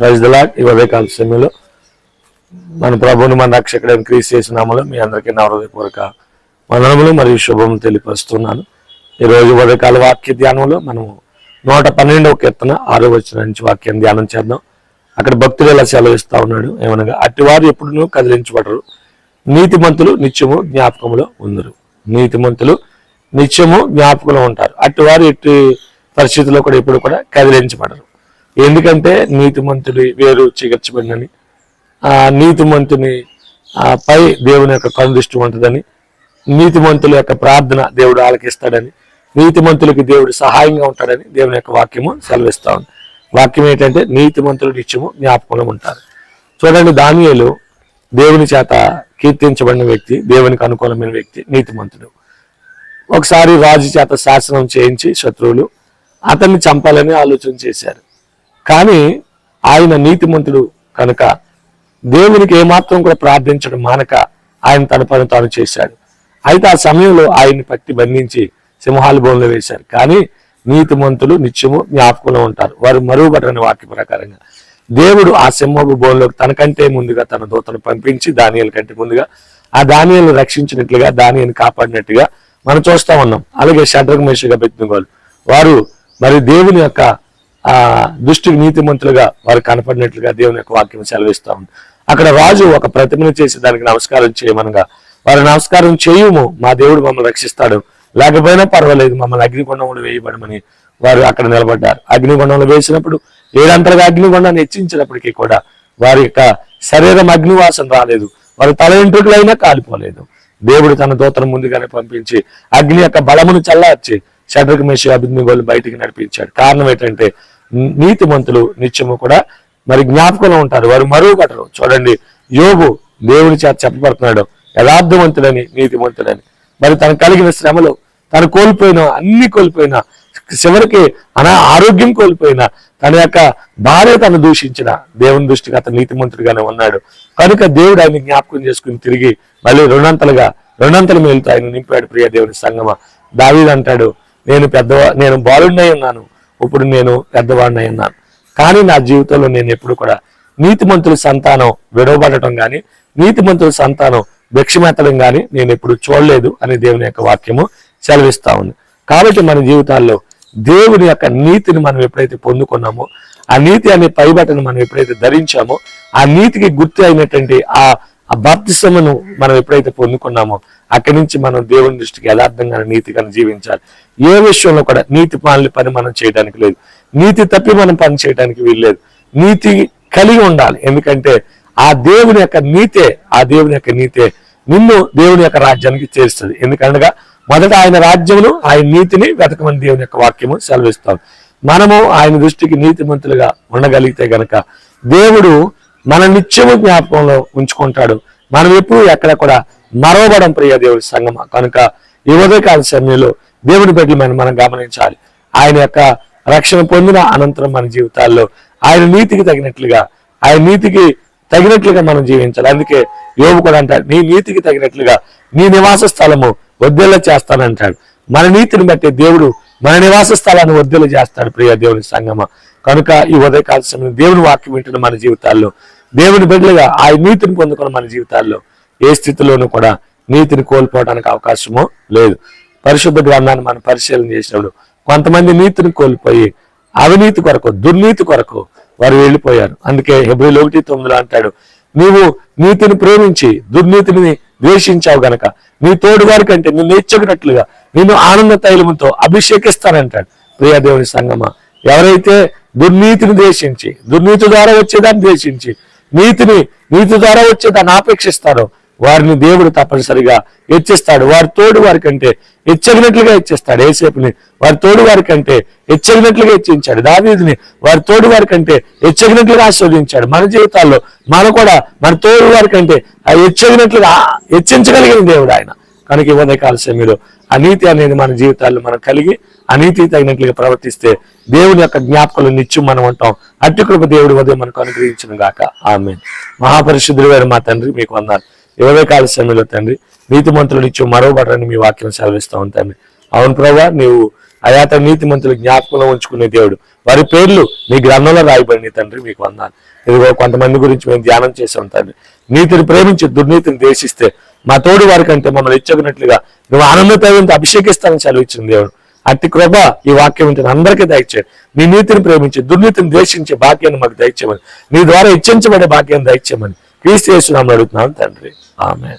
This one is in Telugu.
ప్రజల ఈ ఉదయకాల సమయంలో మన ప్రభుని మన రక్షకుడైన క్రీస్ చేసినామలో మీ అందరికీ నా హృదయపూర్వక వందనములు మరియు శుభం తెలియపరుస్తున్నాను. ఈ రోజు ఉదయకాల వాక్య ధ్యానంలో మనము నూట పన్నెండవ కీర్తన ఆరో వచ్చిన నుంచి వాక్యం ధ్యానం చేద్దాం. అక్కడ భక్తులు ఇలా సెలవిస్తా ఉన్నాడు. ఏమనగా అట్టివారు ఎప్పుడునూ కదిలించబడరు. నీతిమంతులు నిత్యము జ్ఞాపకములో ఉందరు. నీతిమంతులు నిత్యము జ్ఞాపకంలో ఉంటారు. అట్టివారు ఎట్టి పరిస్థితుల్లో కూడా ఎప్పుడు కూడా కదిలించబడరు. ఎందుకంటే నీతిమంతుడి వేరు చీకర్చబడినని ఆ నీతిమంతుని ఆ పై దేవుని యొక్క కనుదృష్టి ఉంటుందని నీతిమంతుల యొక్క ప్రార్థన దేవుడు ఆలకిస్తాడని నీతిమంతులకి దేవుడు సహాయంగా ఉంటాడని దేవుని యొక్క వాక్యము సెలవిస్తా ఉంది. వాక్యం ఏంటంటే నీతిమంతులు నిత్యము జ్ఞాపకంలో ఉంటారు. చూడండి దానియలు దేవుని చేత కీర్తించబడిన వ్యక్తి దేవునికి అనుకూలమైన వ్యక్తి నీతిమంతుడు. ఒకసారి రాజు చేత శాసనం చేయించి శత్రువులు అతన్ని చంపాలని ఆలోచన చేశారు. కానీ ఆయన నీతిమంతుడు కనుక దేవునికి ఏమాత్రం కూడా ప్రార్థించడం మానక ఆయన తన పని తాను చేశాడు. అయితే ఆ సమయంలో ఆయన్ని పట్టి బంధించి సింహాల బోన్లో వేశారు. కానీ నీతిమంతులు నిత్యము జ్ఞాపకంలో ఉంటారు. వారు మరుగుబడని వాక్య ప్రకారంగా దేవుడు ఆ సింహపు బోన్లోకి తనకంటే ముందుగా తన దూతను పంపించి దానియల కంటే ముందుగా ఆ దానియలను రక్షించినట్లుగా దానియని కాపాడినట్టుగా మనం చూస్తా ఉన్నాం. అలాగే షడ్రగ్ పెట్టిన వారు వారు మరి దేవుని యొక్క ఆ దృష్టికి నీతిమంతులుగా వారు కనపడినట్లుగా దేవుని యొక్క వాక్యం సెలవిస్తా ఉంది. అక్కడ రాజు ఒక ప్రతిమను చేసి దానికి నమస్కారం చేయమనగా వారు నమస్కారం చేయము మా దేవుడు మమ్మల్ని రక్షిస్తాడు. లేకపోయినా పర్వాలేదు మమ్మల్ని అగ్నిగుండంలో వేయబడమని వారు అక్కడ నిలబడ్డారు. అగ్నిగుండంలో వేసినప్పుడు ఏడంతలుగా అగ్నిగుండాన్ని హెచ్చించినప్పటికీ కూడా వారి యొక్క శరీరం అగ్నివాసం రాలేదు. వారి తల వెంట్రుకలైనా కాలిపోలేదు. దేవుడు తన దూతను ముందుగానే పంపించి అగ్ని యొక్క బలమును చల్లార్చి షడ్రక మేషి అభిజ్ఞోలు బయటికి నడిపించాడు కారణం ఏంటంటే నీతిమంతులు నిత్యము కూడా మరి జ్ఞాపకంలో ఉంటారు. వారు మరుగుపడరు చూడండి యోగు దేవుని చేత చెప్పబడుతున్నాడు. యథార్థవంతుడని నీతిమంతుడని. మరి తను కలిగిన శ్రమలో తను కోల్పోయిన అన్ని కోల్పోయిన చివరికి అనా ఆరోగ్యం కోల్పోయిన తన యొక్క భార్య తను దూషించిన దేవుని దృష్టికి అతను నీతిమంతుడిగానే ఉన్నాడు. కనుక దేవుడు ఆయన జ్ఞాపకం చేసుకుని తిరిగి మళ్ళీ రెండంతలుగా రెండంతల మేలుతో ఆయన నింపాడు ప్రియ దేవుని సంగమ. దావీదంటాడు నేను పెద్దవా నేను బాలుడినై ఉన్నాను. ఇప్పుడు నేను పెద్దవాడినై ఉన్నాను. కానీ నా జీవితంలో నేను ఎప్పుడు కూడా నీతిమంతుల సంతానం విడవబడటం కానీ నీతిమంతుల సంతానం భిక్షమెత్తడం కానీ నేను ఎప్పుడు చూడలేదు అని దేవుని యొక్క వాక్యము సెలవిస్తా ఉంది. కాబట్టి మన జీవితాల్లో దేవుని యొక్క నీతిని మనం ఎప్పుడైతే పొందుకున్నామో ఆ నీతి అనే పైబట్టను మనం ఎప్పుడైతే ధరించామో ఆ నీతికి గుర్తు అయినటువంటి ఆ ఆ మనం ఎప్పుడైతే పొందుకున్నామో అక్కడి నుంచి మనం దేవుని దృష్టికి యథార్థంగా నీతిగా జీవించాలి. ఏ విషయంలో కూడా నీతి పనులు పని మనం చేయడానికి లేదు. నీతి తప్పి మనం పని చేయడానికి వీల్లేదు. నీతి కలిగి ఉండాలి. ఎందుకంటే ఆ దేవుని యొక్క నీతే ఆ దేవుని యొక్క నీతే నిన్ను దేవుని యొక్క రాజ్యానికి చేరుస్తుంది. ఎందుకనగా మొదట ఆయన రాజ్యమును ఆయన నీతిని వెతకమని దేవుని యొక్క వాక్యము సెలవిస్తాం. మనము ఆయన దృష్టికి నీతిమంతులుగా ఉండగలిగితే గనక దేవుడు మన నిత్యము జ్ఞాపకంలో ఉంచుకుంటాడు. మనం ఎప్పుడు ఎక్కడ కూడా మరవబడం ప్రియ దేవుడి సంగమ. కనుక ఈ ఉదయకాల సమయంలో దేవుని బిడ్డలమైన మనం గమనించాలి. ఆయన యొక్క రక్షణ పొందిన అనంతరం మన జీవితాల్లో ఆయన నీతికి తగినట్లుగా ఆయన నీతికి తగినట్లుగా మనం జీవించాలి. అందుకే యోగు కూడా అంటాడు నీ నీతికి తగినట్లుగా నీ నివాస స్థలము వద్దెల చేస్తానంటాడు. మన నీతిని బట్టి దేవుడు మన నివాస స్థలాన్ని వద్దెలు చేస్తాడు ప్రియ దేవుని సంగమ. కనుక ఈ ఉదయకాల సమయంలో దేవుని వాక్యం వింటున్న మన జీవితాల్లో దేవుని బిడ్డలుగా ఆ నీతిని పొందుకున్న మన జీవితాల్లో ఏ స్థితిలోనూ కూడా నీతిని కోల్పోవడానికి అవకాశము లేదు. పరిశుద్ధ గ్రంథాన్ని మనం పరిశీలన చేసినప్పుడు కొంతమంది నీతిని కోల్పోయి అవినీతి కొరకు దుర్నీతి కొరకు వారు వెళ్ళిపోయారు. అందుకే హెబ్రిల్ ఒకటి తొమ్మిదిలో అంటాడు నీవు నీతిని ప్రేమించి దుర్నీతిని ద్వేషించావు గనక నీ తోడుగారి కంటే నిన్ను ఇచ్చగినట్లుగా నిన్ను ఆనంద తైలముతో అభిషేకిస్తానంటాడు. ప్రియదేవుని సంగమ ఎవరైతే దుర్నీతిని ద్వేషించి దుర్నీతి ద్వారా వచ్చేదాన్ని ద్వేషించి నీతిని నీతి ద్వారా వచ్చేదాన్ని ఆపేక్షిస్తారో వారిని దేవుడు తప్పనిసరిగా హెచ్చిస్తాడు. వారి తోడు వారి కంటే హెచ్చగినట్లుగా హెచ్చిస్తాడు. ఏసేపుని వారి తోడు వారి కంటే హెచ్చగినట్లుగా హెచ్చించాడు. దావీదిని వారి తోడు వారి కంటే హెచ్చగినట్లుగా ఆస్వాదించాడు. మన జీవితాల్లో మన కూడా మన తోడు వారి కంటే ఆ హెచ్చగినట్లుగా హెచ్చించగలిగిన దేవుడు ఆయన. కనుక ఈ ఉదయకాల సమయంలో అనీతి అనేది మన జీవితాల్లో మనం కలిగి అనీతి తగినట్లుగా ప్రవర్తిస్తే దేవుని యొక్క జ్ఞాపకాలు నిత్యం మనం ఉంటాం. అట్టి కృప దేవుడి ఉదయం మనకు అనుగ్రహించిన గాక. ఆమె మహాపరిశుద్ధుడు గారు మా తండ్రి మీకు వందాలు. ఇరవై కాల సమయంలో తండ్రి ఇచ్చే మరో మరోబడరని మీ వాక్యం సెలవిస్తా ఉంటాను అవును ప్రభా నీవు అయాత నీతి మంత్రులు జ్ఞాపకంలో ఉంచుకునే దేవుడు. వారి పేర్లు మీ గ్రంథంలో రాయబడిన తండ్రి మీకు వందాను ఇదిగో కొంతమంది గురించి మేము ధ్యానం చేసాం తండ్రి. నీతిని ప్రేమించి దుర్నీతిని దేశిస్తే మా తోడు వారి కంటే మమ్మల్ని ఇచ్చగినట్లుగా నువ్వు ఆనందతో అభిషేకిస్తానని సెలవిచ్చిన దేవుడు. అట్టి కృప ఈ వాక్యం ఉంటుంది అందరికీ దయచేయండి. నీ నీతిని ప్రేమించి దుర్నీతిని ద్వేషించే భాగ్యాన్ని మాకు దయచేయమని. నీ ద్వారా ఇచ్చించబడే భాగ్యాన్ని దయచేయమని. క్రీస్తు చేస్తున్నామని అడుగుతున్నాను తండ్రి. ఆమె